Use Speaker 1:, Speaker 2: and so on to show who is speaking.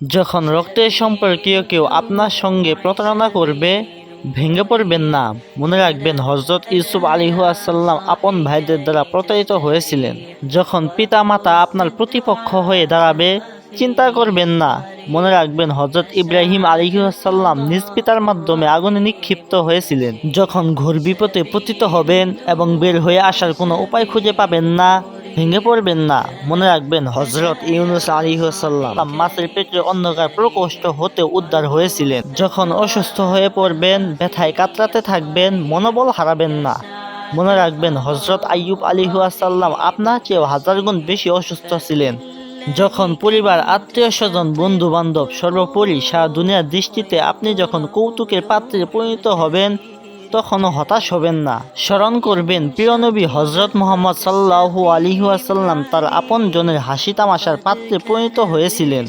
Speaker 1: যখন রক্তের সম্পর্কীয় কেউ আপনার সঙ্গে প্রতারণা করবে, ভেঙে পড়বেন না। মনে রাখবেন হজরত ইউসুফ আলিহাসাল্লাম আপন ভাইদের দ্বারা প্রতারিত হয়েছিলেন। যখন পিতা মাতা আপনার প্রতিপক্ষ হয়ে দাঁড়াবে, চিন্তা করবেন না। মনে রাখবেন হজরত ইব্রাহিম আলিহাসাল্লাম নিজ পিতার মাধ্যমে আগুনে নিক্ষিপ্ত হয়েছিলেন। যখন ঘোর বিপদে পতিত হবেন এবং বের হয়ে আসার কোনো উপায় খুঁজে পাবেন না ভেঙে পড়বেন না। মনে রাখবেন হজরত ইউনুস আলিহাসাল্লাম মাছের পেটের অন্ধকার প্রকোষ্ঠ হতে উদ্ধার হয়েছিলেন। যখন অসুস্থ হয়ে পড়বেন, ব্যথায় কাতরাতে থাকবেন, মনোবল হারাবেন না। মনে রাখবেন হজরত আইয়ুব আলিহাসাল্লাম আপনার চেয়েও হাজার গুণ বেশি অসুস্থ ছিলেন। যখন পরিবার, আত্মীয় স্বজন বন্ধু বান্ধব সর্বোপরি সারা দুনিয়ার দৃষ্টিতে আপনি যখন কৌতুকের পাত্রে পরিণত হবেন তখনও হতাশ হবেন না। স্মরণ করবেন প্রিয়নবী হজরত মোহাম্মদ সাল্লাহু আলিহাসাল্লাম তার আপন জনের হাসি তামাশার পাত্রে পরিণত হয়েছিলেন।